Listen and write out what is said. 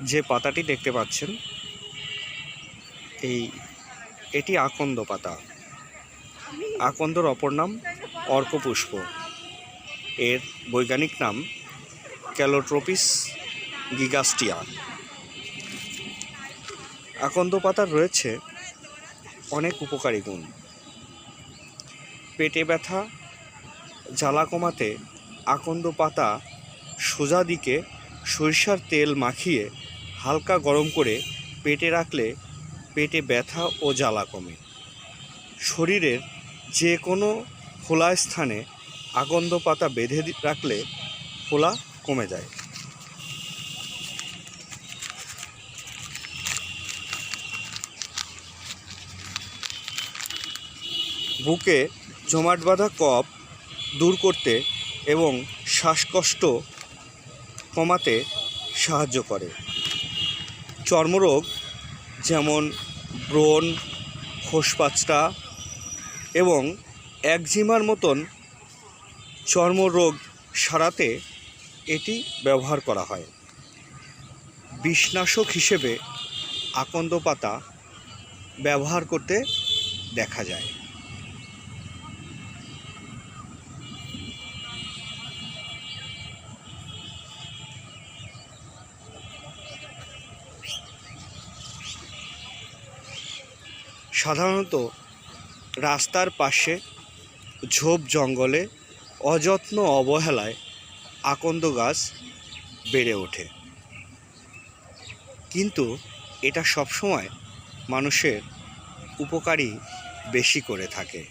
যে পাতাটি দেখতে পাচ্ছেন, এই, এটি আকন্দ পাতা। আকন্দর অপর নাম অর্কপুষ্প। এর বৈজ্ঞানিক নাম ক্যালোট্রোপিস গিগাস্টিয়া। আকন্দ পাতার রয়েছে অনেক উপকারী গুণ। পেটে ব্যথা জ্বালা কমাতে আকন্দ পাতা সোজা দিকে সরিষার তেল মাখিয়ে হালকা গরম করে পেটে রাখলে পেটে ব্যথা ও জ্বালা কমে। শরীরের যে কোনো ফোলা স্থানে আকন্দ পাতা বেঁধে রাখলে ফোলা কমে যায়। বুকে জমাট বাঁধা কফ দূর করতে এবং শ্বাসকষ্ট কমাতে সাহায্য করে। চর্মরোগ, যেমন ব্রণ খোসপাচটা এবং একজিমার মতন চর্মরোগ সারাতে এটি ব্যবহার করা হয়। বিষনাশক হিসেবে আকন্দ পাতা ব্যবহার করতে দেখা যায়। সাধারণত রাস্তার পাশে ঝোপ জঙ্গলে অযত্ন অবহেলায় আকন্দ গাছ বেড়ে ওঠে। কিন্তু এটা সবসময় মানুষের উপকারই বেশি করে থাকে।